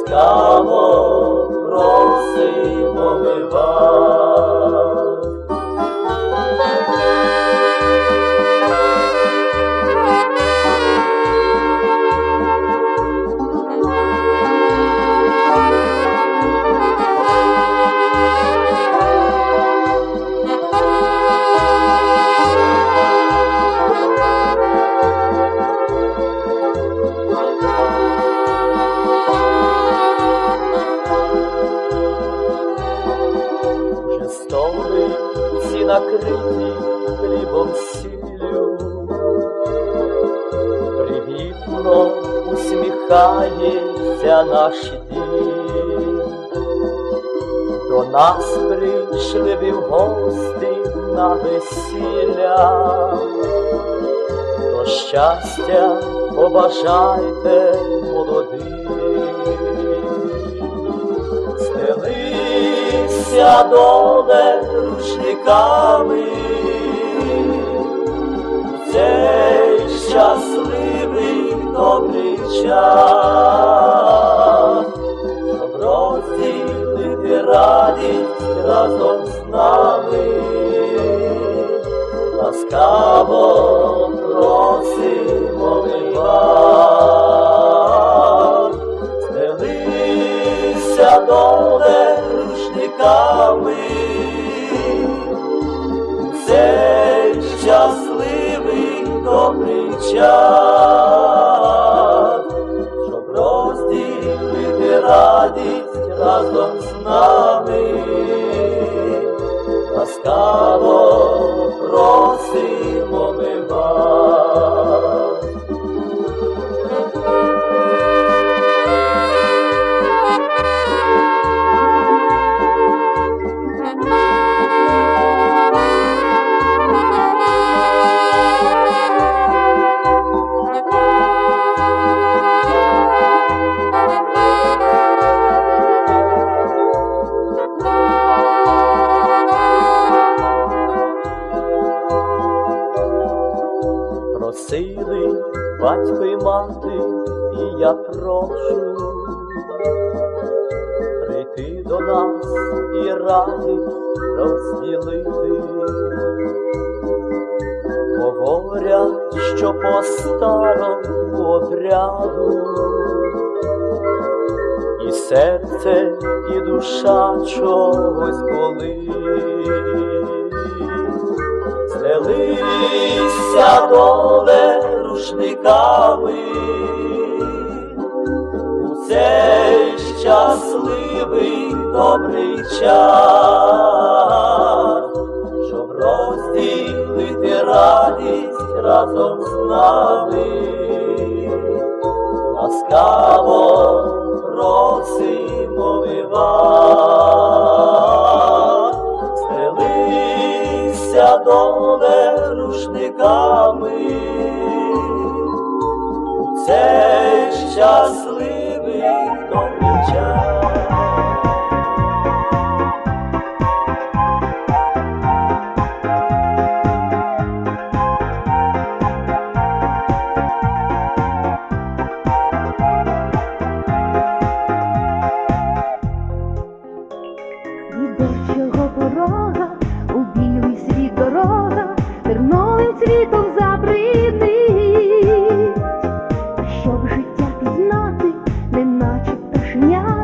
ласкаво просимо ми. Хлібом привітно усміхається наш дім. До нас прийшли ви в гості на весілля, до щастя побажайте молодим. Стелися доле рушниками, цей щасливий добрий час, розділити радість разом з нами, ласкаво просимо час, щоб розділити радість разом з нами, ласкаво Просили батько і мати, і я прошу прийти до нас і радість розділити. Говорять, що по старому обряду і серце, і душа чогось болить. Стелися доле рушниками у щасливий добрий час, щоб розділити радість разом з нами, Стелися рушниками, цей щасливий час. світом забридить, щоб життя пізнати, неначе пташня.